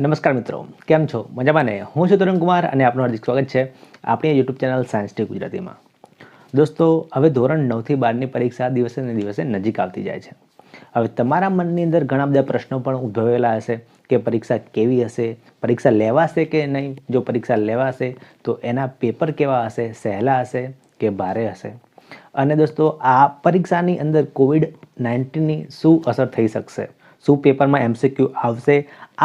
નમસ્કાર મિત્રો, કેમ છો? મજામાં ને? હું છું તરુણ કુમાર અને આપનું હાર્દિક સ્વાગત છે આપણી યુટ્યુબ ચેનલ સાયન્સ ટી ગુજરાતીમાં. દોસ્તો, હવે ધોરણ નવથી બારની પરીક્ષા દિવસે ને દિવસે નજીક આવતી જાય છે. હવે તમારા મનની અંદર ઘણા બધા પ્રશ્નો પણ ઉદ્ભવેલા હશે કે પરીક્ષા કેવી હશે, પરીક્ષા લેવાશે કે નહીં? જો પરીક્ષા લેવાશે, તો એના પેપર કેવા હશે, સહેલા હશે કે ભારે હશે? અને દોસ્તો, આ પરીક્ષાની અંદર કોવિડ નાઇન્ટીનની શું અસર થઈ શકશે? શું પેપરમાં એમસીક્યુ આવશે?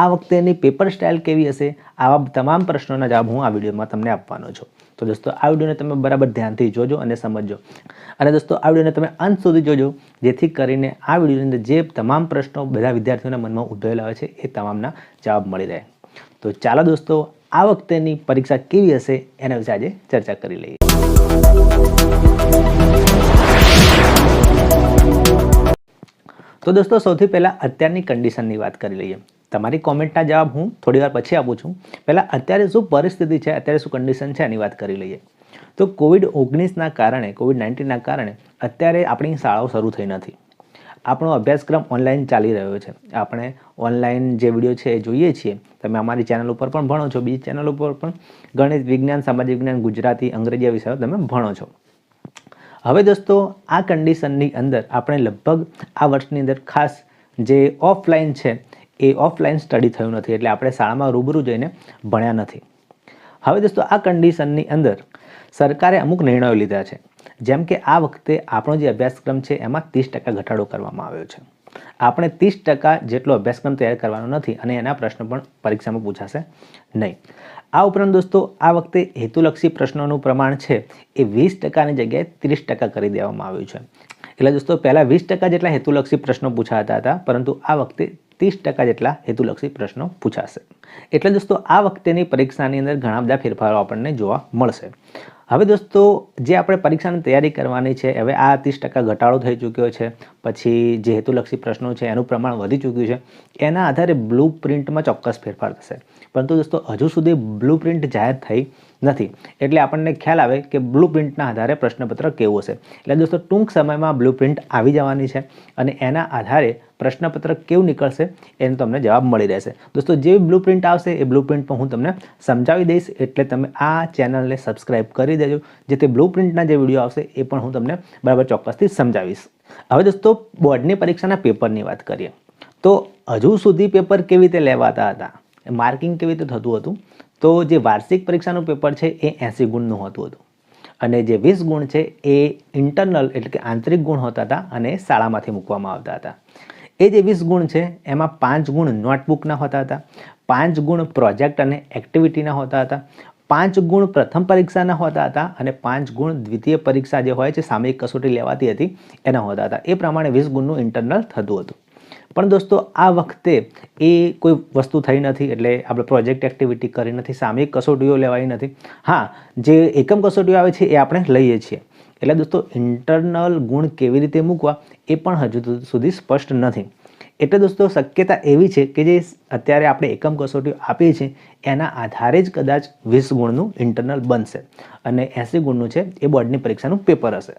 આ વખતેની પેપર સ્ટાઇલ કેવી હશે? આવા તમામ પ્રશ્નોના જવાબ હું આ વિડીયોમાં તમને આપવાનો છું. તો દોસ્તો, આ વિડીયોને તમે બરાબર ધ્યાનથી જોજો અને સમજજો. અને દોસ્તો, આ વિડીયોને તમે અંત સુધી જોજો, જેથી કરીને આ વિડીયોની અંદર જે તમામ પ્રશ્નો બધા વિદ્યાર્થીઓના મનમાં ઉદ્ભવેલા હોય છે, એ તમામના જવાબ મળી રહે. તો ચાલો દોસ્તો, આ વખતેની પરીક્ષા કેવી હશે એના વિશે આજે ચર્ચા કરી લઈએ. તો દોસ્તો, સૌથી પહેલાં અત્યારની કન્ડિશનની વાત કરી લઈએ. તમારી કોમેન્ટના જવાબ હું થોડી વાર પછી આપું છું. પહેલાં અત્યારે શું પરિસ્થિતિ છે, અત્યારે શું કન્ડિશન છે એની વાત કરી લઈએ. તો કોવિડ ઓગણીસના કારણે કોવિડ નાઇન્ટીનના કારણે અત્યારે આપણી શાળાઓ શરૂ થઈ નથી. આપણો અભ્યાસક્રમ ઓનલાઈન ચાલી રહ્યો છે. આપણે ઓનલાઈન જે વીડિયો છે એ જોઈએ છીએ. તમે અમારી ચેનલ ઉપર પણ ભણો છો. બીજી ચેનલ ઉપર પણ ગણિત વિજ્ઞાન, સામાજિક વિજ્ઞાન, ગુજરાતી, અંગ્રેજી વિષયો તમે ભણો છો. હવે દોસ્તો, આ કન્ડિશનની અંદર આપણે લગભગ આ વર્ષની અંદર ખાસ જે ઓફલાઈન છે, એ ઓફલાઈન સ્ટડી થયું નથી. એટલે આપણે શાળામાં રૂબરૂ જઈને ભણ્યા નથી. હવે દોસ્તો, આ કન્ડિશનની અંદર સરકારે અમુક નિર્ણયો લીધા છે. જેમ કે આ વખતે આપણો જે અભ્યાસક્રમ છે, એમાં ત્રીસ ટકા ઘટાડો કરવામાં આવ્યો છે. આપણે ત્રીસ ટકા જેટલો અભ્યાસક્રમ તૈયાર કરવાનો નથી અને એના પ્રશ્નો પણ પરીક્ષામાં પૂછાશે નહીં. આ ઉપરાંત દોસ્તો, આ વખતે હેતુલક્ષી પ્રશ્નોનું પ્રમાણ છે એ વીસ ટકાની જગ્યાએ ત્રીસ ટકા કરી દેવામાં આવ્યું છે. એટલે દોસ્તો, પહેલાં વીસ ટકા જેટલા હેતુલક્ષી પ્રશ્નો પૂછાતા હતા, પરંતુ આ વખતે ત્રીસ ટકા જેટલા હેતુલક્ષી પ્રશ્નો પૂછાશે. એટલે દોસ્તો, આ વખતેની પરીક્ષાની અંદર ઘણા બધા ફેરફારો આપણને જોવા મળશે. હવે દોસ્તો, જે આપણે પરીક્ષાની તૈયારી કરવાની છે, હવે આ ત્રીસ ટકા ઘટાડો થઈ ચૂક્યો છે, પછી જે હેતુલક્ષી પ્રશ્નો છે, એનું પ્રમાણ વધી ચૂક્યું છે, એના આધારે બ્લુ પ્રિન્ટમાં ચોક્કસ ફેરફાર થશે. પરંતુ દોસ્તો, હજુ સુધી બ્લુ પ્રિન્ટ જાહેર થઈ નથી. એટલે આપણને ખ્યાલ આવે કે બ્લુ પ્રિન્ટના આધારે પ્રશ્નપત્ર કેવું હશે. એટલે દોસ્તો, ટૂંક સમયમાં બ્લુ પ્રિન્ટ આવી જવાની છે અને એના આધારે પ્રશ્નપત્ર કેવું નીકળશે એનો તમને જવાબ મળી રહેશે. દોસ્તો જે બ્લુ પ્રિન્ટ આવશે એ બ્લુ પ્રિન્ટ હું તમને સમજાવી દઈશ. એટલે તમે આ ચેનલને સબસ્ક્રાઈબ કરી દેજો. જેથી બ્લુ પ્રિન્ટના જે વીડિયો આવશે એ પણ હું તમને બરાબર ચોક્કસથી સમજાવીશ. હવે દોસ્તો, બોર્ડની પરીક્ષાના પેપરની વાત કરીએ. તો હજુ સુધી પેપર કેવી રીતે લેવાતા હતા? માર્કિંગ કેવી રીતે થતું હતું? તો જે વાર્ષિક પરીક્ષાનું પેપર છે એ એંસી ગુણનું હોતું હતું. અને જે વીસ ગુણ છે એ ઇન્ટરનલ એટલે કે આંતરિક ગુણ હોતા હતા અને શાળામાંથી મૂકવામાં આવતા હતા. એ જે વીસ ગુણ છે એમાં પાંચ ગુણ નોટબુકના હોતા હતા, પાંચ ગુણ પ્રોજેક્ટ અને એક્ટિવિટીના હોતા હતા, પાંચ ગુણ પ્રથમ પરીક્ષાના હોતા હતા અને પાંચ ગુણ દ્વિતીય પરીક્ષા જે હોય છે સામયિક કસોટી લેવાતી હતી એના હોતા હતા. એ પ્રમાણે વીસ ગુણનું ઇન્ટરનલ થતું હતું. પણ દોસ્તો, આ વખતે એ કોઈ વસ્તુ થઈ નથી એટલે આપણે પ્રોજેક્ટ એક્ટિવિટી કરી નથી સામયિક કસોટીઓ લેવાઈ નથી. હા, જે એકમ કસોટીઓ આવે છે એ આપણે લઈએ છીએ. એટલે દોસ્તો ઇન્ટરનલ ગુણ કેવી રીતે મૂકવા એ પણ હજુ સુધી સ્પષ્ટ નથી. એટલે દોસ્તો, શક્યતા એવી છે કે જે અત્યારે આપણે એકમ કસોટીઓ આપીએ છીએ, એના આધારે જ કદાચ વીસ ગુણનું ઇન્ટરનલ બનશે અને એંસી ગુણનું છે એ બોર્ડની પરીક્ષાનું પેપર હશે.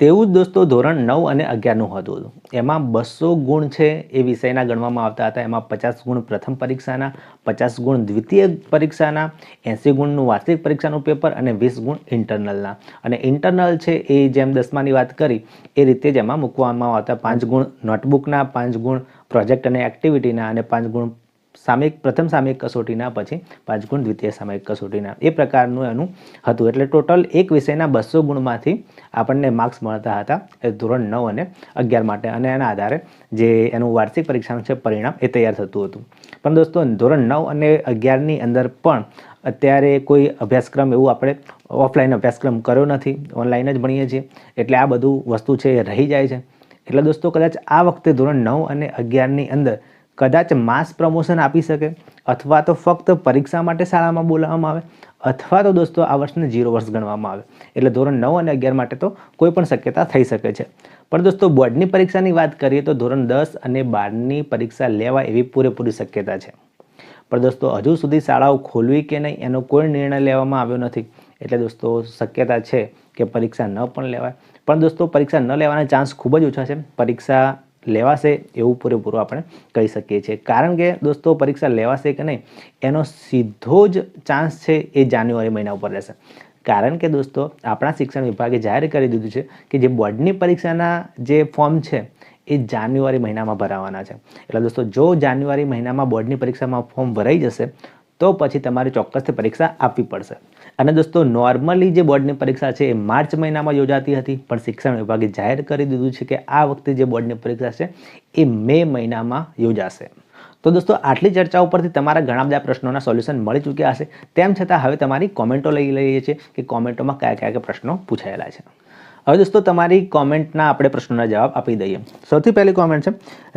તેવું જ દોસ્તો ધોરણ નવ અને અગિયારનું હતું. એમાં બસો ગુણ છે એ વિષયના ગણવામાં આવતા હતા. એમાં પચાસ ગુણ પ્રથમ પરીક્ષાના, પચાસ ગુણ દ્વિતીય પરીક્ષાના, એંસી ગુણનું વાર્ષિક પરીક્ષાનું પેપર અને વીસ ગુણ ઇન્ટરનલના. અને ઇન્ટરનલ છે એ જેમ દસમાની વાત કરી, એ રીતે જ એમાં મૂકવામાં આવતા. પાંચ ગુણ નોટબુકના, પાંચ ગુણ પ્રોજેક્ટ અને એક્ટિવિટીના અને પાંચ ગુણ સામયિક, પ્રથમ સામયિક કસોટીના, પછી પાંચ ગુણ દ્વિતીય સામયિક કસોટીના. એ પ્રકારનું એનું હતું. એટલે ટોટલ એક વિષયના બસો ગુણમાંથી આપણને માર્ક્સ મળતા હતા એ ધોરણ નવ અને અગિયાર માટે. અને એના આધારે જે એનું વાર્ષિક પરીક્ષાનું છે પરિણામ એ તૈયાર થતું હતું. પણ દોસ્તો, ધોરણ નવ અને અગિયારની અંદર પણ અત્યારે કોઈ અભ્યાસક્રમ એવું આપણે ઓફલાઈન અભ્યાસક્રમ કર્યો નથી. ઓનલાઈન જ ભણીએ છીએ. એટલે આ બધું વસ્તુ છે એ રહી જાય છે. એટલે દોસ્તો, કદાચ આ વખતે ધોરણ નવ અને અગિયારની અંદર કદાચ માસ પ્રમોશન આપી શકે, અથવા તો ફક્ત પરીક્ષા માટે શાળામાં બોલાવવામાં આવે, અથવા તો દોસ્તો આ વર્ષને જીરો વર્ષ ગણવામાં આવે. એટલે ધોરણ નવ અને અગિયાર માટે તો કોઈ પણ શક્યતા થઈ શકે છે. પણ દોસ્તો બોર્ડની પરીક્ષાની વાત કરીએ તો ધોરણ દસ અને બારની પરીક્ષા લેવા એવી પૂરેપૂરી શક્યતા છે. પણ દોસ્તો હજુ સુધી શાળાઓ ખોલવી કે નહીં એનો કોઈ નિર્ણય લેવામાં આવ્યો નથી. એટલે દોસ્તો શક્યતા છે કે પરીક્ષા ન પણ લેવાય. પણ દોસ્તો પરીક્ષા ન લેવાના ચાન્સ ખૂબ જ ઓછા છે. પરીક્ષા લેવાશે એવું પૂરેપૂરું આપણે કહી શકીએ છીએ. કારણ કે દોસ્તો, પરીક્ષા લેવાશે કે નહીં, એનો સીધો જ ચાન્સ છે એ જાન્યુઆરી મહિના ઉપર રહેશે. કારણ કે દોસ્તો, આપણા શિક્ષણ વિભાગે જાહેર કરી દીધું છે કે જે બોર્ડની પરીક્ષાના જે ફોર્મ છે, એ જાન્યુઆરી મહિનામાં ભરાવાના છે. એટલે દોસ્તો, જો જાન્યુઆરી મહિનામાં બોર્ડની પરીક્ષામાં ફોર્મ ભરાઈ જશે, તો પછી તમારે ચોક્કસથી પરીક્ષા આપવી પડશે. અને દોસ્તો નોર્મલી જે બોર્ડની પરીક્ષા છે એ માર્ચ મહિનામાં યોજાતી હતી, પણ શિક્ષણ વિભાગે જાહેર કરી દીધું છે કે આ વખતે જે બોર્ડની પરીક્ષા છે એ મે મહિનામાં યોજાશે. તો દોસ્તો, આટલી ચર્ચા ઉપરથી તમારા ઘણા બધા પ્રશ્નોના સોલ્યુશન મળી ચૂક્યા હશે. તેમ છતાં હવે તમારી કોમેન્ટો લઈ લઈએ છીએ કે કોમેન્ટોમાં કયા કયા પ્રશ્નો પૂછાયેલા છે. હવે દોસ્તો, તમારી કોમેન્ટના આપણે પ્રશ્નોના જવાબ આપી દઈએ. સૌથી પહેલી કોમેન્ટ છે,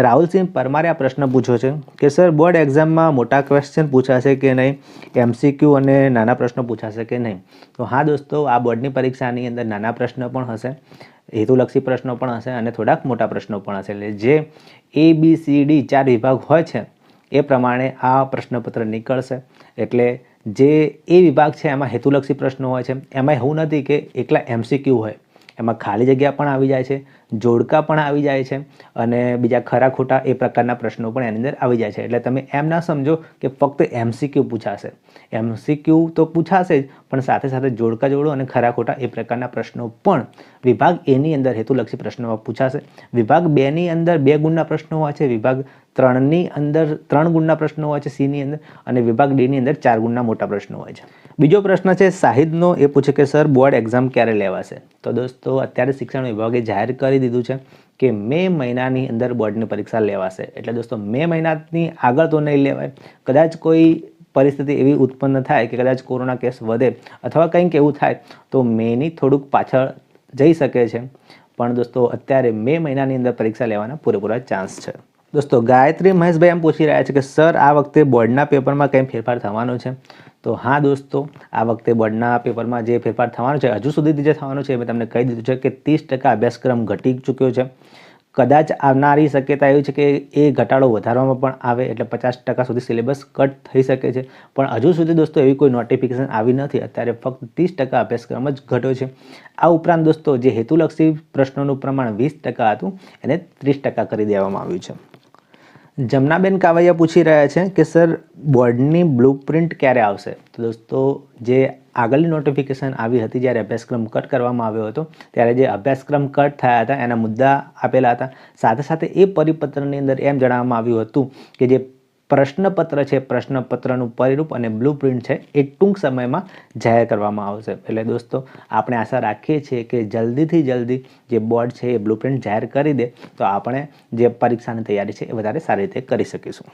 રાહુલસિંહ પરમારે આ પ્રશ્ન પૂછ્યો છે કે સર બોર્ડ એક્ઝામમાં મોટા ક્વેશ્ચન પૂછાશે કે નહીં? એમસીક્યુ અને નાના પ્રશ્નો પૂછાશે કે નહીં? તો હા દોસ્તો, આ બોર્ડની પરીક્ષાની અંદર નાના પ્રશ્નો પણ હશે, હેતુલક્ષી પ્રશ્નો પણ હશે અને થોડાક મોટા પ્રશ્નો પણ હશે. એટલે જે એ બી સી ડી ચાર વિભાગ હોય છે, એ પ્રમાણે આ પ્રશ્નપત્ર નીકળશે. એટલે જે એ વિભાગ છે, એમાં હેતુલક્ષી પ્રશ્નો હોય છે એમાં એવું નથી કે એકલા એમસીક્યુ હોય. એમાં ખાલી જગ્યા પણ આવી જાય છે, જોડકા પણ આવી જાય છે અને બીજા ખરા ખોટા એ પ્રકારના પ્રશ્નો પણ એની અંદર આવી જાય છે. એટલે તમે એમ ના સમજો કે ફક્ત એમસીક્યુ પૂછાશે. એમસીક્યુ તો પૂછાશે જ, પણ સાથે સાથે જોડકા જોડો અને ખરા ખોટા એ પ્રકારના પ્રશ્નો પણ વિભાગ એની અંદર હેતુલક્ષી પ્રશ્નો પૂછાશે. વિભાગ બેની અંદર બે ગુણના પ્રશ્નો હોય છે, વિભાગ ત્રણની અંદર ત્રણ ગુણના પ્રશ્નો હોય છે સીની અંદર અને વિભાગ ડીની અંદર ચાર ગુણના મોટા પ્રશ્નો હોય છે. બીજો પ્રશ્ન છે, સાહિદનો એ પૂછે કે, સર, બોર્ડ એક્ઝામ ક્યારે લેવાશે? તો દોસ્તો, અત્યારે શિક્ષણ વિભાગે જાહેર કરી દીધું છે કે, મે મહિનાની અંદર બોર્ડની પરીક્ષા લેવાશે. એટલે દોસ્તો, મે મહિનાની આગળ તો નહીં લેવાય. કદાચ કોઈ પરિસ્થિતિ એવી ઉત્પન્ન થાય કે, કદાચ કોરોના કેસ વધે અથવા કંઈક એવું થાય, તો મેની થોડુંક પાછળ જઈ શકે છે. પણ દોસ્તો, અત્યારે મે મહિનાની અંદર પરીક્ષા લેવાના પૂરેપૂરા ચાન્સ છે. દોસ્તો, ગાયત્રી મહેશભાઈ એમ પૂછી રહ્યા છે કે, સર, આ વખતે બોર્ડના પેપરમાં કંઈ ફેરફાર થવાનો છે? તો, હા, દોસ્તો, આ વખતે બોર્ડના પેપરમાં જે ફેરફાર થવાનો છે, હજુ સુધી જે થવાનું છે મેં તમને કહી દીધું છે કે ત્રીસ ટકા અભ્યાસક્રમ ઘટી ચૂક્યો છે. કદાચ આવનારી શક્યતા એવી છે કે એ ઘટાડો વધારવામાં પણ આવે, એટલે પચાસ ટકા સુધી સિલેબસ કટ થઈ શકે છે. પણ હજુ સુધી, દોસ્તો, એવી કોઈ નોટિફિકેશન આવી નથી. અત્યારે ફક્ત ત્રીસ ટકા અભ્યાસક્રમ જ ઘટ્યો છે. આ ઉપરાંત, દોસ્તો, જે હેતુલક્ષી પ્રશ્નોનું પ્રમાણ વીસ ટકા હતું, એને ત્રીસ ટકા કરી દેવામાં આવ્યું છે. જમનાબેન કાવૈયા પૂછી રહ્યા છે કે, સર, બોર્ડની બ્લુ પ્રિન્ટ ક્યારે આવશે? તો દોસ્તો, જે આગળની નોટિફિકેશન આવી હતી જ્યારે અભ્યાસક્રમ કટ કરવામાં આવ્યો હતો, ત્યારે જે અભ્યાસક્રમ કટ થયા હતા, એના મુદ્દા આપેલા હતા. સાથે સાથે એ પરિપત્રની અંદર એમ જણાવવામાં આવ્યું હતું કે, જે પ્રશ્નપત્ર છે, પ્રશ્નપત્રનું પરિરૂપ અને બ્લુ પ્રિન્ટ છે, એ ટૂંક સમયમાં જાહેર કરવામાં આવશે. એટલે દોસ્તો, આપણે આશા રાખીએ છીએ કે જલ્દીથી જલ્દી જે બોર્ડ છે, એ બ્લુ પ્રિન્ટ જાહેર કરી દે, તો આપણે જે પરીક્ષાની તૈયારી છે, એ વધારે સારી રીતે કરી શકીશું.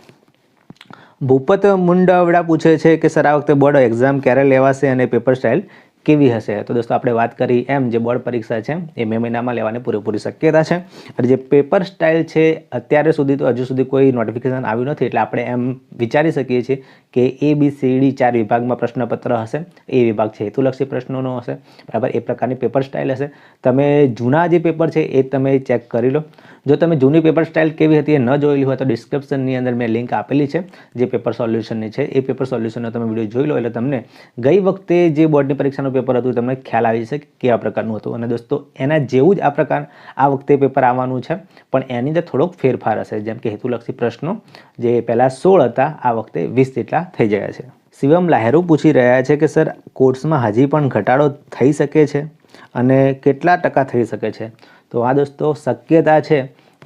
ભૂપત મુંડાવડા પૂછે છે કે, સર, આ વખતે બોર્ડ એક્ઝામ ક્યારે લેવાશે અને પેપર સ્ટાઇલ કેવી હશે? તો દોસ્તો, આપણે વાત કરી એમ જે બોર્ડ પરીક્ષા છે, એ મે મહિનામાં લેવાની પૂરેપૂરી શક્યતા છે. અને જે પેપર સ્ટાઇલ છે, અત્યારે સુધી તો હજુ સુધી કોઈ નોટિફિકેશન આવ્યું નથી, એટલે આપણે એમ વિચારી શકીએ છીએ કે એ બી સી ડી ચાર વિભાગમાં પ્રશ્નપત્ર હશે. એ વિભાગ છે, હેતુલક્ષી પ્રશ્નોનો હશે. બરાબર? એ પ્રકારની પેપર સ્ટાઇલ હશે. તમે જૂના જે પેપર છે, એ તમે ચેક કરી લો. જો તમે જૂની પેપર સ્ટાઇલ કેવી હતી એ ન જોયેલી હોય તો ડિસ્ક્રિપ્શનની અંદર મેં લિંક આપેલી છે, જે પેપર સોલ્યુશનની છે. એ પેપર સોલ્યુશનનો તમે વીડિયો જોઈ લો એટલે તમને ગઈ વખતે જે બોર્ડની પરીક્ષાનું પેપર હતું તમને ખ્યાલ આવી જશે કે કેવા પ્રકારનું હતું. અને દોસ્તો, એના જેવું જ આ પ્રકાર આ વખતે પેપર આવવાનું છે, પણ એની અંદર થોડોક ફેરફાર હશે. જેમ કે હેતુલક્ષી પ્રશ્નો, જે પહેલાં સોળ હતા, આ વખતે વીસ જેટલા થઈ ગયા છે. શિવમ લાહેરુ પૂછી રહ્યા છે કે, સર કોર્સમાં હજી પણ ઘટાડો થઈ શકે છે? અને કેટલા ટકા થઈ શકે છે? તો આ દોસ્તો શક્યતા છે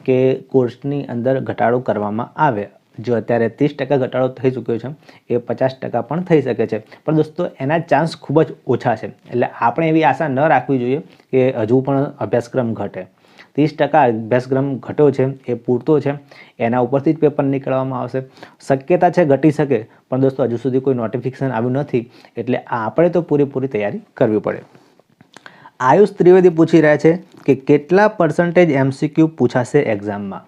કે કોર્સની અંદર ઘટાડો કરવામાં આવે. જો અત્યારે ત્રીસ ટકા ઘટાડો થઈ ચૂક્યો છે, એ પચાસ ટકા પણ થઈ શકે છે. પણ દોસ્તો, એના ચાન્સ ખૂબ જ ઓછા છે. એટલે આપણે એવી આશા ન રાખવી જોઈએ કે હજુ પણ અભ્યાસક્રમ ઘટે. ત્રીસ ટકા અભ્યાસક્રમ ઘટ્યો છે, એ પૂરતો છે, એના ઉપરથી જ પેપર નીકળવામાં આવશે. શક્યતા છે ઘટી શકે, પણ દોસ્તો, હજુ સુધી કોઈ નોટિફિકેશન આવ્યું નથી, એટલે આપણે તો પૂરેપૂરી તૈયારી કરવી પડે. આયુષ ત્રિવેદી પૂછી રહ્યા છે કે કેટલા પર્સન્ટેજ એમસીક્યુ પૂછાશે એક્ઝામમાં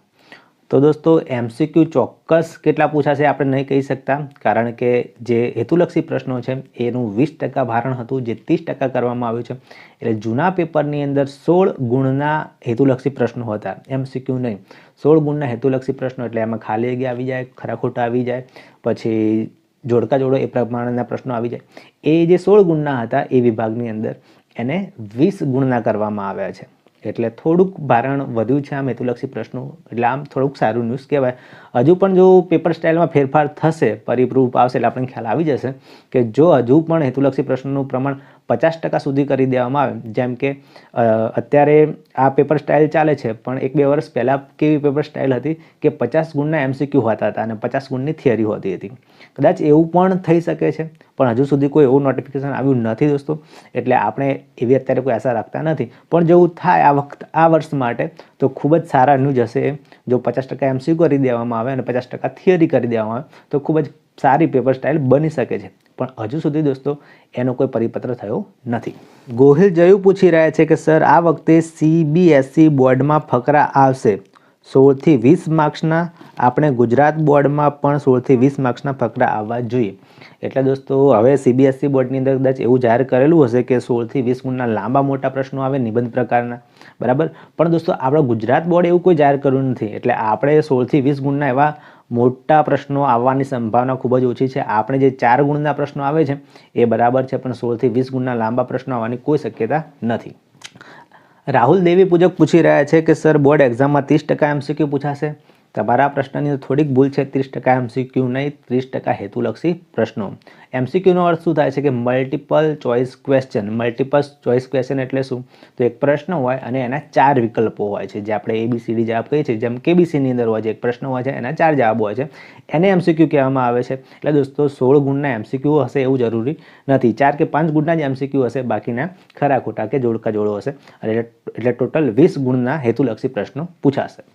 તો દોસ્તો એમસીક્યુ ચોક્કસ કેટલા પૂછાશે આપણે નહીં કહી શકતા, કારણ કે જે હેતુલક્ષી પ્રશ્નો છે, એનું વીસ ટકા ભારણ હતું, જે ત્રીસ ટકા કરવામાં આવ્યું છે. એટલે જૂના પેપરની અંદર સોળ ગુણના હેતુલક્ષી પ્રશ્નો હતા એમસીક્યુ નહીં. સોળ ગુણના હેતુલક્ષી પ્રશ્નો, એટલે એમાં ખાલી જગ્યા આવી જાય, ખરા ખોટા આવી જાય, પછી જોડકા જોડો એ પ્રમાણેના પ્રશ્નો આવી જાય. એ જે સોળ ગુણના હતા એ વિભાગની અંદર એને વીસ ગુણના કરવામાં આવ્યા છે. એટલે થોડુંક ભારણ વધ્યું છે આમ મેતુલક્ષી પ્રશ્નો. એટલે આમ થોડુંક સારું ન્યૂઝ કહેવાય. હજુ પણ જો પેપર સ્ટાઇલમાં ફેરફાર થશે પરિપ્રૂફ આવશે એટલે આપણને ખ્યાલ આવી જશે કે જો હજુ પણ હેતુલક્ષી પ્રશ્નોનું પ્રમાણ પચાસ ટકા સુધી કરી દેવામાં આવે, જેમ કે અત્યારે આ પેપર સ્ટાઇલ ચાલે છે, પણ એક બે વર્ષ પહેલાં કેવી પેપર સ્ટાઇલ હતી કે પચાસ ગુણના એમસીક્યુ હોતા હતા અને પચાસ ગુણની થિયરી હોતી હતી. કદાચ એવું પણ થઈ શકે છે, પણ હજુ સુધી કોઈ એવું નોટિફિકેશન આવ્યું નથી દોસ્તો, એટલે આપણે એવી અત્યારે કોઈ આશા રાખતા નથી. પણ જો એવું થાય આ વખત, આ વર્ષ માટે, તો ખૂબ જ સારા ન્યૂઝ હશે, જો પચાસ ટકા એમસીક્યુ કરી દેવામાં આવે અને પચાસ ટકા થિયરી કરી દેવામાં આવે, તો ખૂબ જ સારી પેપર સ્ટાઇલ બની શકે છે. પણ હજુ સુધી દોસ્તો, એનો કોઈ પરિપત્ર થયો નથી. ગોહિલ જયું પૂછી રહ્યા છે કે, સર, આ વખતે સીબીએસઈ બોર્ડમાં ફકરા આવશે. સોળથી વીસ માર્ક્સના આપણે ગુજરાત બોર્ડમાં પણ સોળથી વીસ માર્ક્સના ફકરા આવવા જોઈએ. એટલે દોસ્તો, હવે સીબીએસસી બોર્ડની અંદર કદાચ એવું જાહેર કરેલું હશે કે સોળથી વીસ ગુણના લાંબા મોટા પ્રશ્નો આવે નિબંધ પ્રકારના, બરાબર? પણ દોસ્તો, આપણો ગુજરાત બોર્ડ એવું કોઈ જાહેર કર્યું નથી. એટલે આપણે સોળથી વીસ ગુણના એવા મોટા પ્રશ્નો આવવાની સંભાવના ખૂબ જ ઓછી છે. આપણે જે ચાર ગુણના પ્રશ્નો આવે છે, એ બરાબર છે, પણ સોળથી વીસ ગુણના લાંબા પ્રશ્નો આવવાની કોઈ શક્યતા નથી. રાહુલ દેવી પૂજક પૂછી રહ્યા છે કે સર બોર્ડ એક્ઝામમાં ત્રીસ ટકા એમસીક્યુ પૂછાશે? તમારા પ્રશ્નની થોડીક ભૂલ છે, ત્રીસ ટકા એમસીક્યુ નહીં, ત્રીસ ટકા હેતુલક્ષી પ્રશ્નો. એમસીક્યુનો અર્થ શું થાય છે કે multiple choice question multiple choice question એટલે શું? તો એક પ્રશ્ન હોય અને એના ચાર વિકલ્પો હોય છે. જે આપણે એબીસીડી જવાબ કહીએ છીએ, જેમ કેબીસીની અંદર હોય છે, એક પ્રશ્ન હોય છે, એના ચાર જવાબ હોય છે. એને એમસીક્યુ કહેવામાં આવે છે. એટલે દોસ્તો, સોળ ગુણના એમસીક્યુ હશે એવું જરૂરી નથી. ચાર કે પાંચ ગુણના જ એમસીક્યુ હશે, બાકીના ખરા ખોટા કે જોડકા જોડો હશે. એટલે એટલે ટોટલ વીસ ગુણના હેતુલક્ષી પ્રશ્નો પૂછાશે.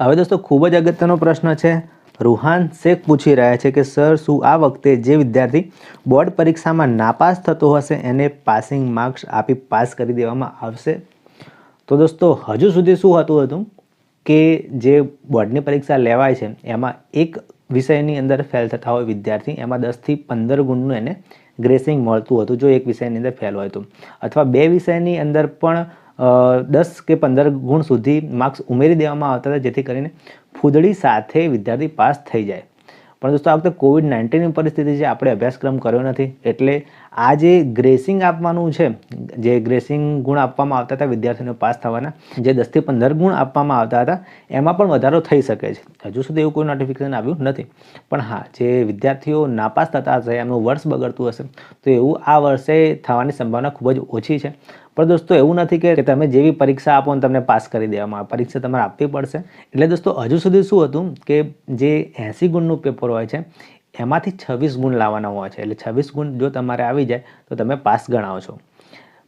હવે દોસ્તો, ખૂબ જ અગત્યનો પ્રશ્ન છે. રૂહાન શેખ પૂછી રહ્યા છે કે, સર, શું આ વખતે જે વિદ્યાર્થી બોર્ડ પરીક્ષામાં નાપાસ થતો હશે, એને પાસિંગ માર્ક્સ આપી પાસ કરી દેવામાં આવશે? તો દોસ્તો, હજુ સુધી શું હતું હતું કે જે બોર્ડની પરીક્ષા લેવાય છે, એમાં એક વિષયની અંદર ફેલ થતા હોય વિદ્યાર્થી, એમાં દસથી પંદર ગુણનું એને ગ્રેસિંગ મળતું હતું, જો એક વિષયની અંદર ફેલ હોય તો. અથવા બે વિષયની અંદર પણ દસ કે પંદર ગુણ સુધી માર્ક્સ ઉમેરી દેવામાં આવતા હતા, જેથી કરીને ફૂદડી સાથે વિદ્યાર્થી પાસ થઈ જાય. પણ દોસ્તો, આ વખતે કોવિડ નાઇન્ટીનની પરિસ્થિતિ છે, આપણે અભ્યાસક્રમ કર્યો નથી. એટલે આ જે ગ્રેસિંગ આપવાનું છે, જે ગ્રેસિંગ ગુણ આપવામાં આવતા હતા, વિદ્યાર્થીઓને પાસ થવાના, જે દસથી પંદર ગુણ આપવામાં આવતા હતા, એમાં પણ વધારો થઈ શકે છે. હજુ સુધી એવું કોઈ નોટિફિકેશન આવ્યું નથી. પણ હા, જે વિદ્યાર્થીઓ નાપાસ થતા હશે, એમનું વર્ષ બગડતું હશે, તો એવું આ વર્ષે થવાની સંભાવના ખૂબ જ ઓછી છે. પણ દોસ્તો, એવું નથી કે તમે જેવી પરીક્ષા આપો ને તમને પાસ કરી દેવામાં આવે. પરીક્ષા તમારે આપવી પડશે. એટલે દોસ્તો, હજુ સુધી શું હતું કે જે એંસી ગુણનું પેપર હોય છે એમાંથી છવ્વીસ ગુણ લાવવાના હોય છે. એટલે છવ્વીસ ગુણ જો તમારે આવી જાય, તો તમે પાસ ગણાવો છો.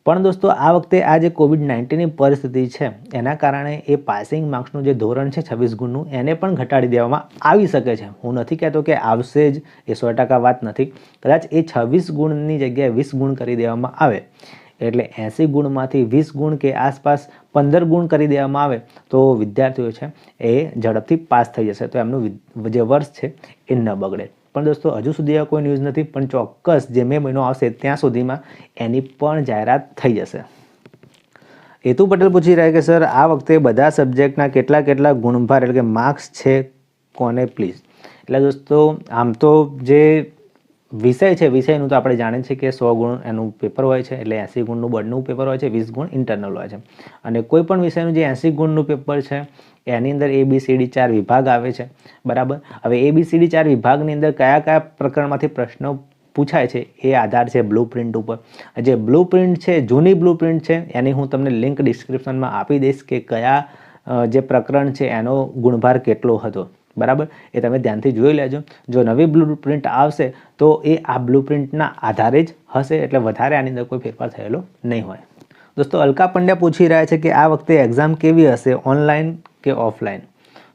પણ દોસ્તો, આ વખતે આ જે કોવિડ નાઇન્ટીનની પરિસ્થિતિ છે, એના કારણે એ પાસિંગ માર્ક્સનું જે ધોરણ છે છવ્વીસ ગુણનું, એને પણ ઘટાડી દેવામાં આવી શકે છે. હું નથી કહેતો કે આવશે જ, એ સો ટકા વાત નથી. કદાચ એ છવ્વીસ ગુણની જગ્યાએ વીસ ગુણ કરી દેવામાં આવે. એટલે એંસી ગુણમાંથી વીસ ગુણ કે આસપાસ પંદર ગુણ કરી દેવામાં આવે, તો વિદ્યાર્થીઓ છે, એ ઝડપથી પાસ થઈ જશે. તો એમનું જે વર્ષ છે, એ ન બગડે. પણ દોસ્તો, હજુ સુધી આ કોઈ ન્યૂઝ નથી, પણ ચોક્કસ જે મે મહિનો આવશે ત્યાં સુધીમાં એની પણ જાહેરાત થઈ જશે. હેતુ પટેલ પૂછી રહ્યા કે, સર, આ વખતે બધા સબ્જેક્ટના કેટલા કેટલા ગુણભાર એટલે કે માર્ક્સ છે કોને પ્લીઝ એટલે દોસ્તો, આમ તો જે વિષય છે, વિષયનું તો આપણે જાણીએ છીએ કે સો ગુણ એનું પેપર હોય છે, એટલે એંસી ગુણનું બોર્ડનું પેપર હોય છે, વીસ ગુણ ઇન્ટરનલ હોય છે. અને કોઈ પણ વિષયનું જે એંસી ગુણનું પેપર છે, એની અંદર એ બી સીડી ચાર વિભાગ આવે છે. બરાબર? હવે એ બી સીડી ચાર વિભાગની અંદર કયા કયા પ્રકરણમાંથી પ્રશ્નો પૂછાય છે, એ આધાર છે બ્લુ પ્રિન્ટ ઉપર. જે બ્લુ પ્રિન્ટ છે, જૂની બ્લુ પ્રિન્ટ છે, એની હું તમને લિંક ડિસ્ક્રિપ્શનમાં આપી દઈશ કે કયા જે પ્રકરણ છે, એનો ગુણભાર કેટલો હતો. બરાબર? એ તમે ધ્યાનથી જોઈ લેજો. જો નવી બ્લુ પ્રિન્ટ આવશે, તો એ આ બ્લુ પ્રિન્ટના આધારે જ હશે, એટલે વધારે આની અંદર કોઈ ફેરફાર થયેલો નહીં હોય. દોસ્તો, અલકા પંડ્યા પૂછી રહ્યા છે કે આ વખતે એક્ઝામ કેવી હશે ઓનલાઈન કે ઓફલાઈન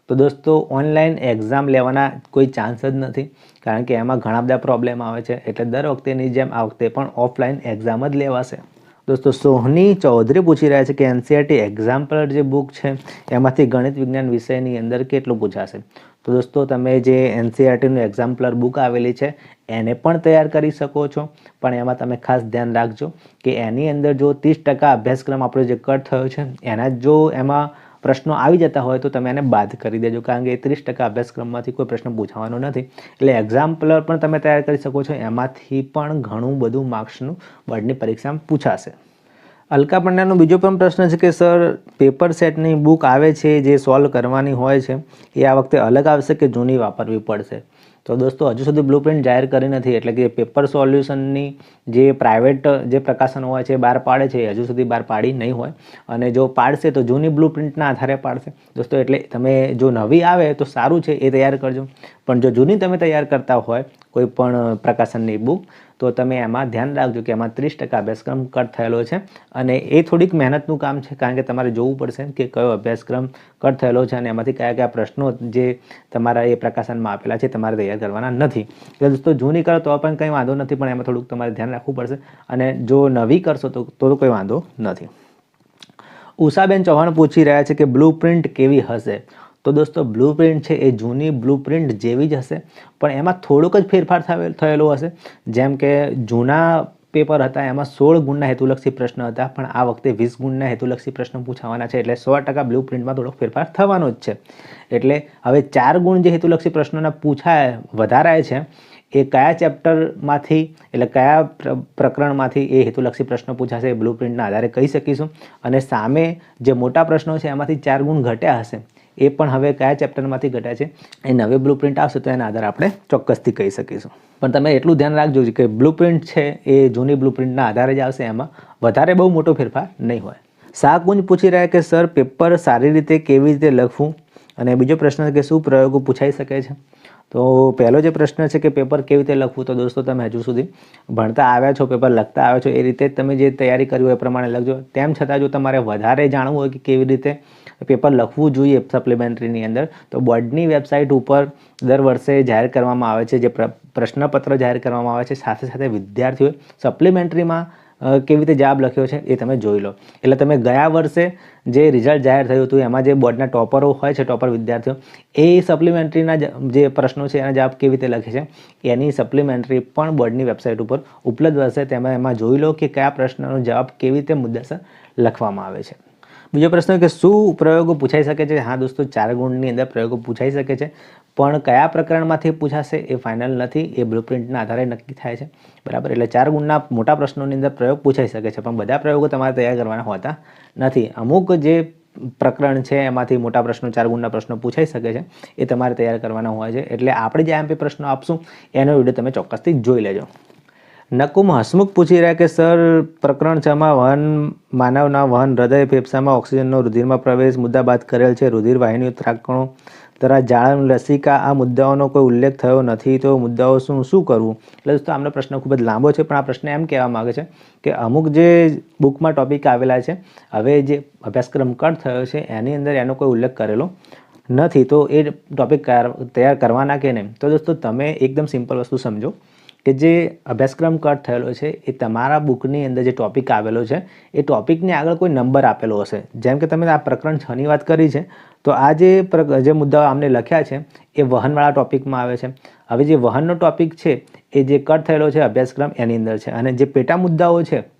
તો દોસ્તો ઓનલાઈન એક્ઝામ લેવાના કોઈ ચાન્સ જ નથી, કારણ કે એમાં ઘણા બધા પ્રોબ્લેમ આવે છે. એટલે દર વખતેની જેમ આ વખતે પણ ઓફલાઈન એક્ઝામ જ લેવાશે. દોસ્તો, સોહની ચૌધરી પૂછી રહ્યા છે કે એનસીઆરટી એક્ઝામ્પલ જે બુક છે, એમાંથી ગણિત વિજ્ઞાન વિષયની અંદર કેટલું પૂછાશે? તો દોસ્તો, તમે જે એનસીઆરટીનું એક્ઝામ્પલર બુક આવેલી છે, એને પણ તૈયાર કરી શકો છો. પણ એમાં તમે ખાસ ધ્યાન રાખજો કે એની અંદર જો ત્રીસ ટકા અભ્યાસક્રમ આપણો જે કટ થયો છે, એના જો એમાં પ્રશ્નો આવી જતા હોય તો તમે એને બાદ કરી દેજો. કારણ કે ત્રીસ ટકા અભ્યાસક્રમમાંથી કોઈ પ્રશ્ન પૂછવાનો નથી. એટલે એક્ઝામ્પલર પણ તમે તૈયાર કરી શકો છો. એમાંથી પણ ઘણું બધું માર્ક્સનું બોર્ડની પરીક્ષામાં પૂછાશે. અલકા પંડ્યાનો બીજો પણ પ્રશ્ન છે કે, સર પેપર સેટની બુક આવે છે જે સોલ્વ કરવાની હોય છે, એ આ વખતે અલગ આવશે કે જૂની વાપરવી પડશે? તો દોસ્તો, હજુ સુધી બ્લુપ્રિન્ટ જાહેર કરી નથી. એટલે કે પેપર સોલ્યુશનની જે પ્રાઇવેટ જે પ્રકાશન હોય છે બહાર પાડે છે હજુ સુધી બહાર પાડી નહીં હોય. અને જો પાડશે તો જૂની બ્લુપ્રિન્ટના આધારે પાડશે. દોસ્તો, એટલે તમે જો નવી આવે તો સારું છે, એ તૈયાર કરજો. પણ જો જૂની તમે તૈયાર કરતા હોય, કોઈ પણ પ્રકાશનની બુક તો તમે એમાં ધ્યાન રાખજો કે એમાં ત્રીસ ટકા અભ્યાસક્રમ કટ થયેલો છે. અને એ થોડીક મહેનતનું કામ છે, કારણ કે તમારે જોવું પડશે કે કયો અભ્યાસક્રમ કટ થયેલો છે અને એમાંથી કયા કયા પ્રશ્નો જે તમારા એ પ્રકાશનમાં આપેલા છે તમારે તૈયાર કરવાના નથી. એટલે દોસ્તો જૂની કરો તો પણ કંઈ વાંધો નથી, પણ એમાં થોડુંક તમારે ધ્યાન રાખવું પડશે. અને જો નવી કરશો તો તો કોઈ વાંધો નથી. ઉષાબેન ચૌહાણ પૂછી રહ્યા છે કે બ્લુ પ્રિન્ટ કેવી હશે? તો દોસ્તો બ્લુપ્રિન્ટ છે એ જૂની બ્લુ પ્રિન્ટ જેવી જ હશે, પણ એમાં થોડુંક જ ફેરફાર થયેલો હશે. જેમ કે જૂના પેપર હતા, એમાં સોળ ગુણના હેતુલક્ષી પ્રશ્ન હતા, પણ આ વખતે વીસ ગુણના હેતુલક્ષી પ્રશ્ન પૂછાવાના છે, એટલે સો ટકા બ્લુ પ્રિન્ટમાં થોડોક ફેરફાર થવાનો જ છે. એટલે હવે ચાર ગુણ જે હેતુલક્ષી પ્રશ્નોના પૂછાય વધારાય છે, એ કયા ચેપ્ટરમાંથી એટલે કયા પ્રકરણમાંથી એ હેતુલક્ષી પ્રશ્નો પૂછાશે એ બ્લુ આધારે કહી શકીશું. અને સામે જે મોટા પ્રશ્નો છે, એમાંથી ચાર ગુણ ઘટ્યા હશે. એ પણ હવે કયા ચેપ્ટરમાંથી ઘટ્યા છે? એ નવે બ્લુ પ્રિન્ટ આવશે તો એના આધારે આપણે ચોક્કસથી કહી શકીશું. પણ તમે એટલું ધ્યાન રાખજો કે બ્લુ પ્રિન્ટ છે એ જૂની બ્લુ પ્રિન્ટના આધારે જ આવશે, એમાં વધારે બહુ મોટો ફેરફાર નહીં હોય. શાહકુંજ પૂછી રહ્યા કે, સર, પેપર સારી રીતે કેવી રીતે લખવું? અને બીજો પ્રશ્ન કે, શું પ્રયોગો પૂછાઈ શકે છે? તો પહેલો જે પ્રશ્ન છે કે, પેપર કેવી રીતે લખવું? તો દોસ્તો, તમે હજુ સુધી ભણતા આવ્યા છો, પેપર લખતા આવ્યા છો, એ રીતે તમે જે તૈયારી કરી હોય એ પ્રમાણે લખજો. તેમ છતાં જો તમારે વધારે જાણવું હોય કે કેવી રીતે પેપર લખવું જોઈએ સપ્લિમેન્ટરીની અંદર, તો બોર્ડની વેબસાઇટ ઉપર દર વર્ષે જાહેર કરવામાં આવે છે, જે પ્રશ્નપત્ર જાહેર કરવામાં આવે છે, સાથે સાથે વિદ્યાર્થીઓએ સપ્લિમેન્ટરીમાં કેવી રીતે જવાબ લખ્યો છે એ તમે જોઈ લો. એટલે તમે ગયા વર્ષે જે રિઝલ્ટ જાહેર થયું હતું, એમાં જે બોર્ડના ટોપરો હોય છે, ટોપર વિદ્યાર્થીઓ, એ સપ્લિમેન્ટરીના જે પ્રશ્નો છે, એના જવાબ કેવી રીતે લખે છે, એની સપ્લિમેન્ટરી પણ બોર્ડની વેબસાઇટ ઉપર ઉપલબ્ધ હશે. તેમાં એમાં જોઈ લો કે કયા પ્રશ્નનો જવાબ કેવી રીતે મુદ્દાસર લખવામાં આવે છે. બીજો પ્રશ્ન કે શું પ્રયોગો પૂછાઈ શકે છે? હા દોસ્તો, ચાર ગુણની અંદર પ્રયોગો પૂછાઈ શકે છે. પણ કયા પ્રકરણમાંથી પૂછાશે એ ફાઇનલ નથી, એ બ્લુપ્રિન્ટના આધારે નક્કી થાય છે. બરાબર, એટલે ચાર ગુણના મોટા પ્રશ્નોની અંદર પ્રયોગ પૂછાઈ શકે છે. પણ બધા પ્રયોગો તમારે તૈયાર કરવાના હોતા નથી. અમુક જે પ્રકરણ છે એમાંથી મોટા પ્રશ્નો, ચાર ગુણના પ્રશ્નો પૂછાઈ શકે છે, એ તમારે તૈયાર કરવાના હોય છે. એટલે આપણે જે આઈએમપી પ્રશ્નો આપશું, એનો વીડિયો તમે ચોક્કસથી જોઈ લેજો. નકુમ હસમુખ પૂછી રહ્યા કે, સર, પ્રકરણ છમાં વહન, માનવના વહન, હૃદય, ફેફસામાં ઓક્સિજનનો રુધિરમાં પ્રવેશ મુદ્દા બાદ કરેલ છે, રુધિર, વાહિનીઓ, ત્રાકણો તથા જાળન લસિકા, આ મુદ્દાઓનો કોઈ ઉલ્લેખ થયો નથી, તો મુદ્દાઓ શું શું કરવું? એટલે દોસ્તો, આમનો પ્રશ્ન ખૂબ જ લાંબો છે, પણ આ પ્રશ્ન એમ કહેવા માગે છે કે, અમુક જે બુકમાં ટોપિક આવેલા છે, હવે જે અભ્યાસક્રમ કટ થયો છે, એની અંદર એનો કોઈ ઉલ્લેખ કરેલો નથી, તો એ ટોપિક તૈયાર કરવાના કે નહીં? તો દોસ્તો, તમે એકદમ સિમ્પલ વસ્તુ સમજો. કે જે અભ્યાસક્રમ કટ થયેલો છે, એ તમારા બુકની અંદર જે ટોપિક આવેલો છે, એ ટોપિકને આગળ કોઈ નંબર આપેલો હશે. જેમ કે તમે આ પ્રકરણ છની વાત કરી છે, તો આ જે જે મુદ્દાઓ આમને લખ્યા છે, એ વહનવાળા ટોપિકમાં આવે છે. હવે જે વહનનો ટોપિક છે, એ જે કટ થયેલો છે અભ્યાસક્રમ, એની અંદર છે. અને જે પેટા મુદ્દાઓ છે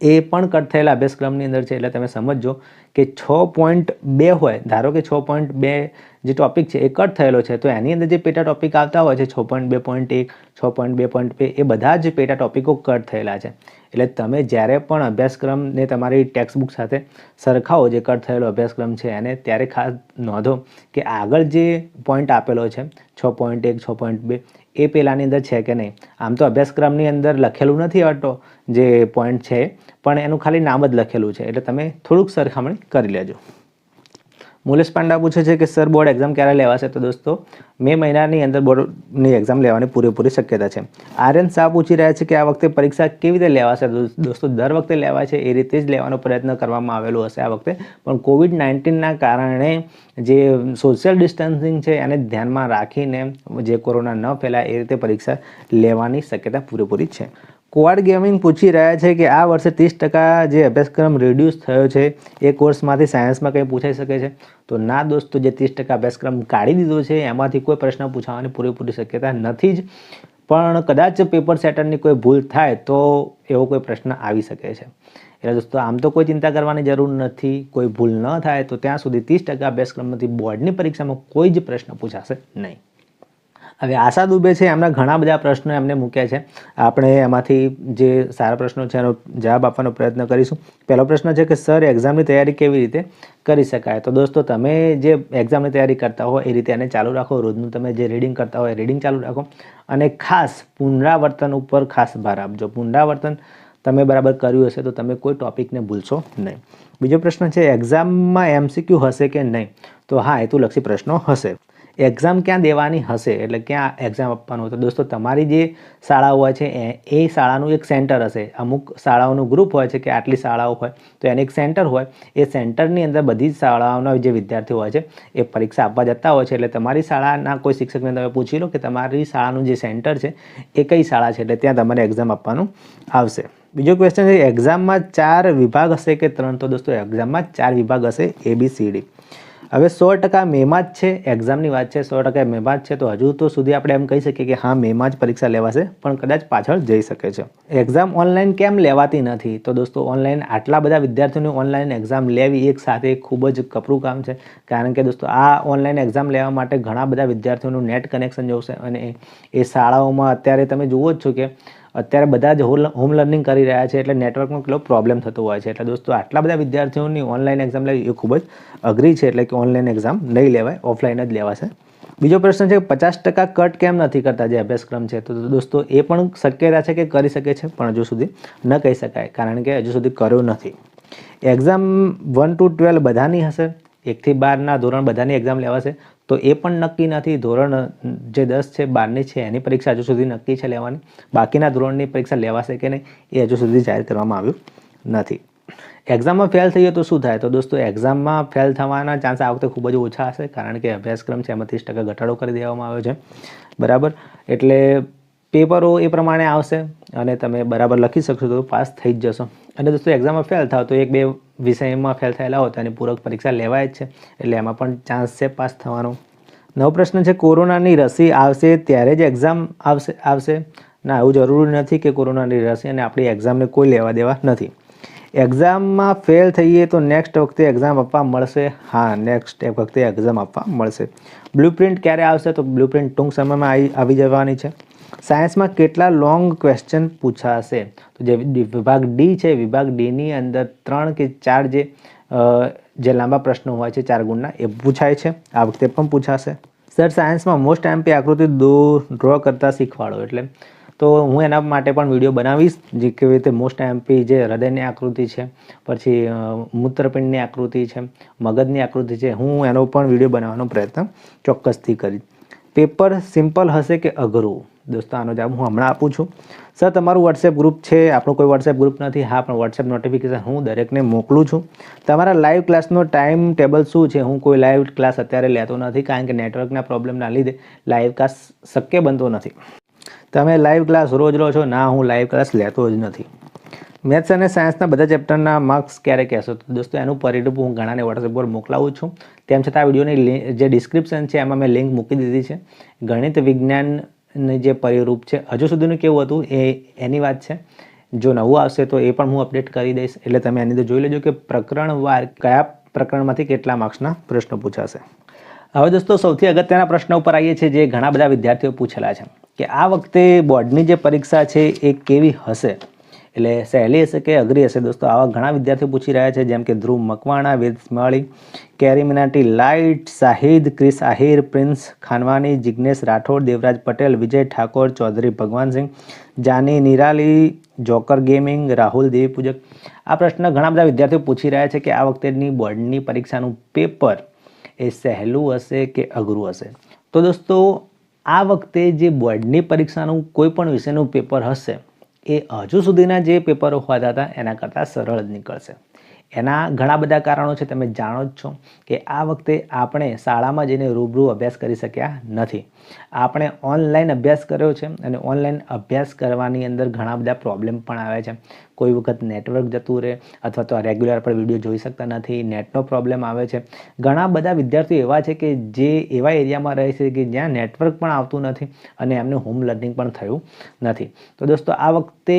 એ પણ કટ થયેલા અભ્યાસક્રમની અંદર છે, એટલે તમે સમજો કે છ પોઈન્ટ બે હોય, ધારો કે છ પોઈન્ટ બે જે ટોપિક છે એ કટ થયેલો છે, તો એની અંદર જે પેટા ટોપિક આવતા હોય છે, છ પોઈન્ટ બે પોઈન્ટ એક, છ પોઈન્ટ બે પોઈન્ટ બે, એ બધા જ પેટા ટોપિકો કટ થયેલા છે. એટલે તમે જ્યારે પણ અભ્યાસક્રમને તમારી ટેક્સ્ટબુક સાથે સરખાવો, જે કટ થયેલો અભ્યાસક્રમ છે એને, ત્યારે ખાસ નોંધો કે આગળ જે પોઈન્ટ આપેલો છે, છ પોઈન્ટ એક, છ પોઈન્ટ બે, એ પેલાની અંદર છે કે નહીં? આમ તો અભ્યાસક્રમની અંદર લખેલું નથી અટો જે પોઈન્ટ છે, પણ એનું ખાલી નામ જ લખેલું છે. એટલે તમે થોડુંક સરખામણી કરી લેજો. મુલેશ પાંડા પૂછે છે કે સર બોર્ડ એક્ઝામ ક્યારે લેવાશે? તો દોસ્તો, મે મહિનાની અંદર બોર્ડની એક્ઝામ લેવાની પૂરેપૂરી શક્યતા છે. આર્યન શાહ પૂછી રહ્યા છે કે, આ વખતે પરીક્ષા કેવી રીતે લેવાશે? દોસ્તો, દર વખતે લેવાય છે, એ રીતે જ લેવાનો પ્રયત્ન કરવામાં આવેલો હશે આ વખતે. પણ કોવિડ નાઇન્ટીનના કારણે જે સોશિયલ ડિસ્ટન્સિંગ છે, એને ધ્યાનમાં રાખીને જે કોરોના ન ફેલાય, એ રીતે પરીક્ષા લેવાની શક્યતા પૂરેપૂરી છે. ક્વાડ ગેમિંગ પૂછી રહ્યા છે કે આ વર્ષે ત્રીસ ટકા જે અભ્યાસક્રમ રિડ્યુસ થયો છે, એ કોર્સમાંથી સાયન્સમાં કંઈ પૂછાઈ શકે છે? તો ના દોસ્તો, જે ત્રીસ ટકા અભ્યાસક્રમ કાઢી દીધો છે, એમાંથી કોઈ પ્રશ્ન પૂછાવાની પૂરેપૂરી શક્યતા નથી જ. પણ કદાચ પેપર સેટરની કોઈ ભૂલ થાય તો એવો કોઈ પ્રશ્ન આવી શકે છે. એટલે દોસ્તો, આમ તો કોઈ ચિંતા કરવાની જરૂર નથી, કોઈ ભૂલ ન થાય, તો ત્યાં સુધી ત્રીસ ટકા અભ્યાસક્રમમાંથી બોર્ડની પરીક્ષામાં કોઈ જ પ્રશ્ન પૂછાશે નહીં. હવે આશા દુબે છે, એમના ઘણા બધા પ્રશ્નો એમને મૂક્યા છે. આપણે એમાંથી જે સારા પ્રશ્નો છે, એનો જવાબ આપવાનો પ્રયત્ન કરીશું. પહેલો પ્રશ્ન છે કે સર એક્ઝામની તૈયારી કેવી રીતે કરી શકાય? તો દોસ્તો, તમે જે એક્ઝામની તૈયારી કરતા હો, એ રીતે એને ચાલુ રાખો. રોજનું તમે જે રીડિંગ કરતા હોય રીડિંગ ચાલુ રાખો. અને ખાસ પુનરાવર્તન ઉપર ખાસ ભાર આપજો. પુનરાવર્તન તમે બરાબર કર્યું હશે, તો તમે કોઈ ટોપિકને ભૂલશો નહીં. બીજો પ્રશ્ન છે એક્ઝામમાં એમસીક્યુ હશે કે નહીં? તો હા હેતુલક્ષી પ્રશ્નો હશે. એક્ઝામ ક્યાં દેવાની હશે? એટલે ક્યાં એક્ઝામ આપવાનું હોય? તો દોસ્તો, તમારી જે શાળા હોય છે, એ એ શાળાનું એક સેન્ટર હશે. અમુક શાળાઓનું ગ્રુપ હોય છે કે આટલી શાળાઓ હોય, તો એને એક સેન્ટર હોય. એ સેન્ટરની અંદર બધી જ શાળાઓના જે વિદ્યાર્થીઓ હોય છે, એ પરીક્ષા આપવા જતા હોય છે. એટલે તમારી શાળાના કોઈ શિક્ષકને તમે પૂછી લો કે તમારી શાળાનું જે સેન્ટર છે, એ કઈ શાળા છે? એટલે ત્યાં તમારે એક્ઝામ આપવાનું આવશે. બીજો ક્વેશ્ચન છે એક્ઝામમાં ચાર વિભાગ હશે કે ત્રણ? તો દોસ્તો એક્ઝામમાં ચાર વિભાગ હશે એ બી સી ડી હવે સો ટકા મેમાં જ છે, એક્ઝામની વાત છે, સો ટકા મેમાં જ છે, તો હજુ તો સુધી આપણે એમ કહી શકીએ કે હા, મેમાં જ પરીક્ષા લેવાશે, પણ કદાચ પાછળ જઈ શકે છે. એક્ઝામ ઓનલાઈન કેમ લેવાતી નથી? તો દોસ્તો, ઓનલાઈન આટલા બધા વિદ્યાર્થીઓની ઓનલાઈન એક્ઝામ લેવી એક સાથે ખૂબ જ કપરું કામ છે. કારણ કે દોસ્તો, આ ઓનલાઈન એક્ઝામ લેવા માટે ઘણા બધા વિદ્યાર્થીઓનું નેટ કનેક્શન જોશે અને એ શાળાઓમાં અત્યારે તમે જુઓ જ છો કે અત્યારે બધા જ હોમ લર્નિંગ કરી રહ્યા છે એટલે નેટવર્કનો કેટલો પ્રોબ્લેમ થતો હોય છે. એટલે દોસ્તો, આટલા બધા વિદ્યાર્થીઓની ઓનલાઈન એક્ઝામ લેવી એ ખૂબ જ અઘરી છે એટલે કે ઓનલાઈન એક્ઝામ નહીં લેવાય ઓફલાઈન જ લેવાશે. બીજો પ્રશ્ન છે પચાસ ટકા કટ કેમ નથી કરતા જે અભ્યાસક્રમ છે? તો દોસ્તો, એ પણ શક્યતા છે કે કરી શકે છે? પણ હજુ સુધી ન કહી શકાય, કારણ કે હજુ સુધી કર્યું નથી. એક્ઝામ વન ટુ ટ્વેલ્વ બધાની હશે. એકથી બારના ધોરણ બધાની એક્ઝામ લેવાશે. તો એ પણ નક્કી નથી. ધોરણ જે દસ છે, બારની છે, એની પરીક્ષા હજુ સુધી નક્કી છે લેવાની. બાકીના ધોરણની પરીક્ષા લેવાશે કે નહીં એ હજુ સુધી જાહેર કરવામાં આવ્યું નથી. એક્ઝામમાં ફેલ થઈએ તો શું થાય? તો દોસ્તો એક્ઝામમાં ફેલ થવાના ચાન્સ આ વખતે ખૂબ જ ઓછા હશે, કારણ કે અભ્યાસક્રમ છે, એમાં ત્રીસ ટકા ઘટાડો કરી દેવામાં આવ્યો છે. બરાબર? એટલે પેપરો એ પ્રમાણે આવશે અને તમે બરાબર લખી શકશો તો પાસ થઈ જ જશો. અને દોસ્તો એક્ઝામમાં ફેલ થાવ તો એક બે વિષયમાં ફેલ થયેલા હોય અને પૂરક પરીક્ષા લેવાય જ છે. એટલે એમાં પણ ચાન્સ છે પાસ થવાનો. નવો પ્રશ્ન છે, કોરોનાની રસી આવશે ત્યારે જ એક્ઝામ આવશે આવશે. ના, એવું જરૂરી નથી કે કોરોનાની રસી અને આપણી એક્ઝામને કોઈ લેવા દેવા નથી. એક્ઝામમાં ફેલ થઈએ તો નેક્સ્ટ વખતે એક્ઝામ આપવા મળશે. હા નેક્સ્ટ વખતે એક્ઝામ આપવા મળશે. બ્લુપ્રિન્ટ ક્યારે આવશે તો બ્લુપ્રિન્ટ ટૂંક સમયમાં આવી જવાની છે. સાયન્સમાં કેટલા લોંગ ક્વેશ્ચન પૂછાશે? તો જે વિભાગ ડી છે, વિભાગ ડીની અંદર ત્રણ કે ચાર જે જે લાંબા પ્રશ્નો હોય છે, ચાર ગુણના, એ પૂછાય છે. આ વખતે પણ પૂછાશે. સર સાયન્સમાં મોસ્ટ એમપી આકૃતિ દો ડ્રો કરતાં શીખવાડો એટલે. તો હું એના માટે પણ વીડિયો બનાવીશ, જે કેવી રીતે મોસ્ટ એમપી જે હૃદયની આકૃતિ છે, પછી મૂત્રપિંડની આકૃતિ છે, મગજની આકૃતિ છે, હું એનો પણ વીડિયો બનાવવાનો પ્રયત્ન ચોક્કસથી કરીશ. પેપર સિમ્પલ હશે કે અઘરું? દોસ્તો આનો જવાબ હું હમણાં આપું છું. સર તમારું વોટ્સએપ ગ્રુપ છે. આપણું કોઈ વોટ્સએપ ગ્રુપ નથી. હા, પણ વોટ્સએપ નોટિફિકેશન હું દરેકને મોકલું છું. તમારા લાઈવ ક્લાસનો ટાઈમ ટેબલ શું છે? હું કોઈ લાઈવ ક્લાસ અત્યારે લેતો નથી, કારણ કે નેટવર્કના પ્રોબ્લેમના લીધે લાઈવ ક્લાસ શક્ય બનતો નથી. તમે લાઈવ ક્લાસ રોજ લો છો? ના, હું લાઈવ ક્લાસ લેતો જ નથી. મેથ્સ અને સાયન્સના બધા ચેપ્ટરના માર્ક્સ ક્યારે કહેશો? તો દોસ્તો, એનું પરિરૂપ હું ઘણાને વોટ્સએપ પર મોકલાવું છું. તેમ છતાં વિડીયોની જે ડિસ્ક્રિપ્શન છે, એમાં મેં લિંક મૂકી દીધી છે. ગણિત વિજ્ઞાનની જે પરિરૂપ છે, હજુ સુધીનું કેવું હતું એ એની વાત છે. જો નવું આવશે તો એ પણ હું અપડેટ કરી દઈશ. એટલે તમે એની અંદર જોઈ લેજો કે પ્રકરણવાર કયા પ્રકરણમાંથી કેટલા માર્ક્સના પ્રશ્નો પૂછાશે. હવે દોસ્તો, સૌથી અગત્યના પ્રશ્ન ઉપર આવીએ છીએ જે ઘણા બધા વિદ્યાર્થીઓ પૂછેલા છે કે આ વખતે બોર્ડની જે પરીક્ષા છે એ કેવી હશે? એટલે સહેલી હશે કે અઘરી હશે? દોસ્તો, આવા ઘણા વિદ્યાર્થીઓ પૂછી રહ્યા છે, જેમ કે Dhruv Makwana, Ved Smali carry Minati light Shahid Chris Ahir, prince Khanwani, Jignesh Rathod, Devraj Patel, Vijay Thakor, Chaudhary Bhagwansinh Jani Nirali, joker gaming, Rahul Devi Pujak. આ પ્રશ્ન ઘણા બધા વિદ્યાર્થીઓ પૂછી રહ્યા છે કે આ વખતેની બોર્ડની પરીક્ષાનું પેપર એ સહેલું હશે કે અઘરું હશે? તો દોસ્તો, આ વખતે જે બોર્ડની પરીક્ષાનું કોઈ પણ વિષયનું પેપર હશે એ હજુ સુધીના જે પેપરો હોતા હતા એના કરતાં સરળ જ નીકળશે. એના ઘણા બધા કારણો છે, તમે જાણો જ છો કે આ વખતે આપણે શાળામાં જઈને રૂબરૂ અભ્યાસ કરી શક્યા નથી. આપણે ઓનલાઈન અભ્યાસ કર્યો છે અને ઓનલાઈન અભ્યાસ કરવાની અંદર ઘણા બધા પ્રોબ્લેમ પણ આવે છે. કોઈ વખત નેટવર્ક જતું રહે અથવા તો રેગ્યુલર પર વીડિયો જોઈ શકતા નથી, નેટનો પ્રોબ્લેમ આવે છે. ઘણા બધા વિદ્યાર્થીઓ એવા છે કે જે એવા એરિયામાં રહે છે કે જ્યાં નેટવર્ક પણ આવતું નથી અને એમને હોમ લર્નિંગ પણ થયું નથી. તો દોસ્તો, આ વખતે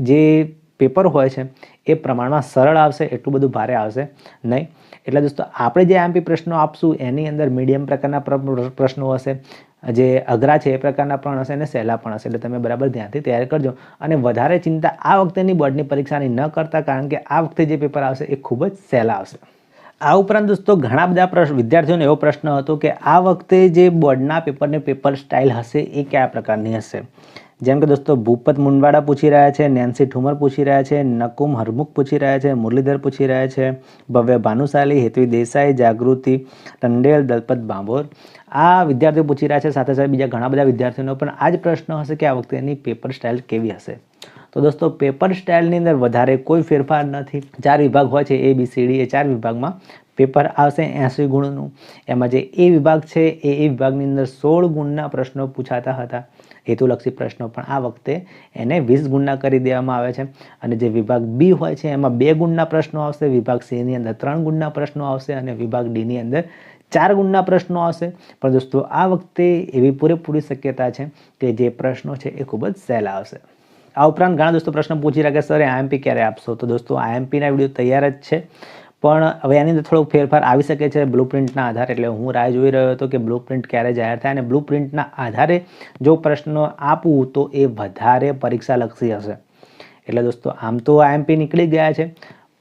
જે પેપર હોય છે, એ પ્રમાણમાં સરળ આવશે, એટલું બધું ભારે આવશે નહીં. એટલે દોસ્તો, આપણે જે એમપી પ્રશ્નો આપશું, એની અંદર મીડિયમ પ્રકારના પ્રશ્નો હશે, જે અઘરા છે એ પ્રકારના પણ હશે અને સહેલા પણ હશે, એટલે તમે બરાબર ધ્યાનથી તૈયારી કરજો. અને વધારે ચિંતા આ વખતેની બોર્ડની પરીક્ષાની ન કરતા, કારણ કે આ વખતે જે પેપર આવશે એ ખૂબ જ સહેલા આવશે. આ ઉપરાંત દોસ્તો, ઘણા બધા પ્રશ્ન વિદ્યાર્થીઓને એવો પ્રશ્ન હતો કે આ વખતે જે બોર્ડના પેપરની પેપર સ્ટાઇલ હશે એ કયા પ્રકારની હશે? જેમ કે દોસ્તો, ભૂપત મુંડવાડા પૂછી રહ્યા છે, નેન્સી ઠુમર પૂછી રહ્યા છે, નકુમ હરમુખ પૂછી રહ્યા છે, મુરલીધર પૂછી રહ્યા છે, ભવ્ય ભાનુશાલી, હેતવી દેસાઈ, જાગૃતિ, ટંડેલ, દલપત બાંભોર. આ વિદ્યાર્થીઓ પૂછી રહ્યા છે, સાથે સાથે બીજા ઘણા બધા વિદ્યાર્થીઓનો પણ આ જ પ્રશ્ન હશે કે આ વખતે એની પેપર સ્ટાઇલ કેવી હશે. તો દોસ્તો પેપર સ્ટાઇલની અંદર વધારે કોઈ ફેરફાર નથી. ચાર વિભાગ હોય છે એ બી સી ડી એ ચાર વિભાગમાં પેપર આવશે એંસી ગુણનું. એમાં જે એ વિભાગ છે, એ એ વિભાગની અંદર સોળ ગુણના પ્રશ્નો પૂછાતા હતા. હેતુલક્ષી પ્રશ્નો પણ આ વખતે એને વીસ ગુણના કરી દેવામાં આવે છે. અને જે વિભાગ બી હોય છે, એમાં બે ગુણના પ્રશ્નો આવશે, વિભાગ સીની અંદર ત્રણ ગુણના પ્રશ્નો આવશે અને વિભાગ ડીની અંદર ચાર ગુણના પ્રશ્નો આવશે. પણ દોસ્તો, આ વખતે એવી પૂરેપૂરી શક્યતા છે કે જે પ્રશ્નો છે એ ખૂબ જ સહેલા આવશે. આ ઉપરાંત ઘણા દોસ્તો પ્રશ્ન પૂછી રહ્યા કે સર આઈએમપી ક્યારે આપશો? તો દોસ્તો આઈએમપીના વીડિયો તૈયાર જ છે. પણ હવે એની અંદર થોડોક ફેરફાર આવી શકે છે બ્લુ પ્રિન્ટના આધારે. એટલે હું રાહ જોઈ રહ્યો હતો કે બ્લુ પ્રિન્ટ ક્યારે જાહેર થાય અને બ્લુ પ્રિન્ટના આધારે જો પ્રશ્નો આપું તો એ વધારે પરીક્ષાલક્ષી હશે. એટલે દોસ્તો, આમ તો આઈએમપી નીકળી ગયા છે.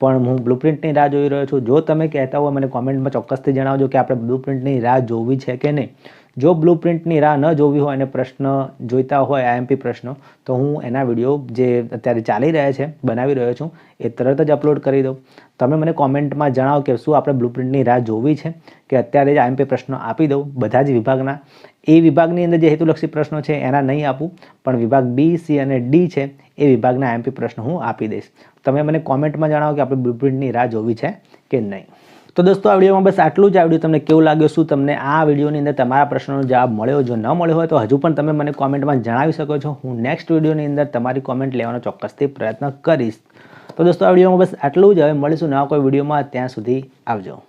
પણ હું બ્લુપ્રિન્ટની રાહ જોઈ રહ્યો છું. જો તમે કહેતા હોય મને કોમેન્ટમાં ચોક્કસથી જણાવજો કે આપણે બ્લુપ્રિન્ટની રાહ જોવી છે કે નહીં. જો બ્લુપ્રિન્ટની રાહ ન જોવી હોય અને પ્રશ્ન જોઈતા હોય આઈએમપી પ્રશ્નો, તો હું એના વીડિયો જે અત્યારે ચાલી રહ્યા છે, બનાવી રહ્યો છું, એ તરત જ અપલોડ કરી દઉં. તમે મને કોમેન્ટમાં જણાવો કે શું આપણે બ્લુપ્રિન્ટની રાહ જોવી છે, કે અત્યારે જ આઈએમપી પ્રશ્નો આપી દઉં, બધા જ વિભાગના. એ વિભાગની અંદર જે હેતુલક્ષી પ્રશ્નો છે એના નહીં આપું, પણ વિભાગ બી, સી અને ડી છે એ વિભાગના આઈએમપી પ્રશ્નો હું આપી દઈશ. તમે મને કોમેન્ટમાં જણાવો કે આપણે બ્લુ પ્રિન્ટની રાહ જોવી છે કે નહીં. તો દોસ્તો, આ વિડીયોમાં બસ આટલું જ. આ વીડિયો તમને કેવું લાગ્યો, શું તમને આ વિડીયોની અંદર તમારા પ્રશ્નોનો જવાબ મળ્યો? જો ન મળ્યો હોય તો હજુ પણ તમે મને કોમેન્ટમાં જણાવી શકો છો. હું નેક્સ્ટ વિડીયોની અંદર તમારી કોમેન્ટ લેવાનો ચોક્કસથી પ્રયત્ન કરીશ. તો દોસ્તો, આ વિડીયોમાં બસ આટલું જ. હવે મળીશું નવા કોઈ વિડીયોમાં. ત્યાં સુધી આવજો.